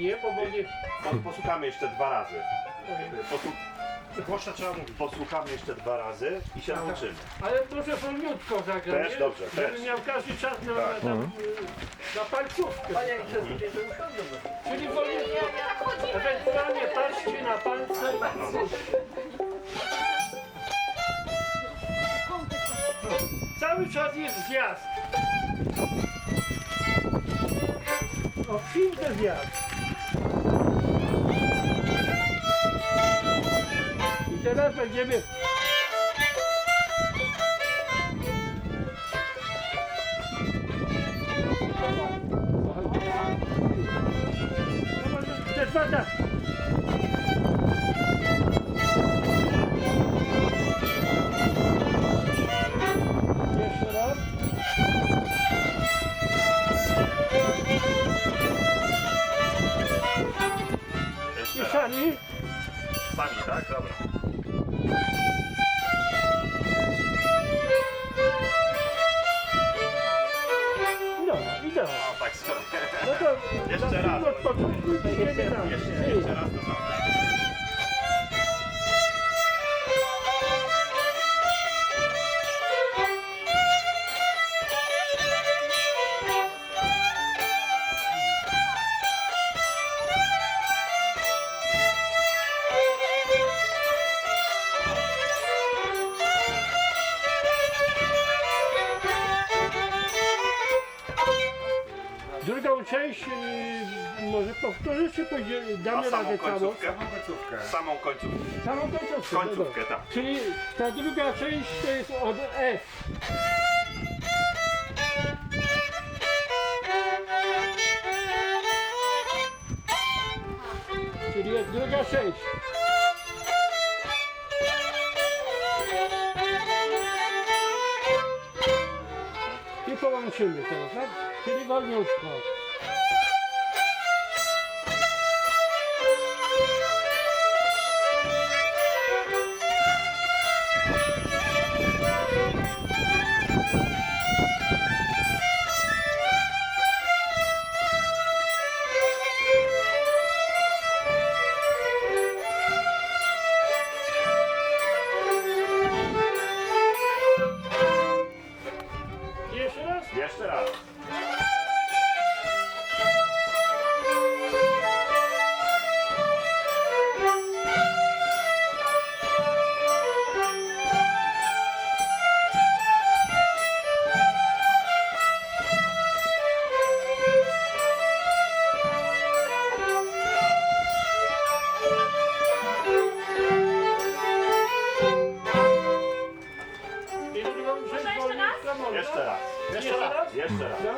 będzie... Po- Posłuchamy jeszcze dwa razy. Posłu... Głośno trzeba mówić. Posłuchamy jeszcze dwa razy i się nauczymy. Ale proszę wolniutko zagrać, Też, nie? dobrze, Żeby też. miał każdy czas na, Tak. na, na, na palcówkę. To. Czyli wolniutko. Ewentualnie patrzcie na palce. Cały czas jest zjazd. O, chwilkę zjazd. I raz. sami. Sami, tak? Dobra. Drugą część yy, może powtórzyć, czy pójdzie, A damy samą radę całą? końcówkę? końcówkę. Samą końcówkę. Samą końcówkę. Końcówkę, dobra. tak. Czyli ta druga część to jest od F. Czyli jest druga część. I połączymy teraz, tak? Czyli wolniutko. I Jeszcze raz. Jeszcze raz? No.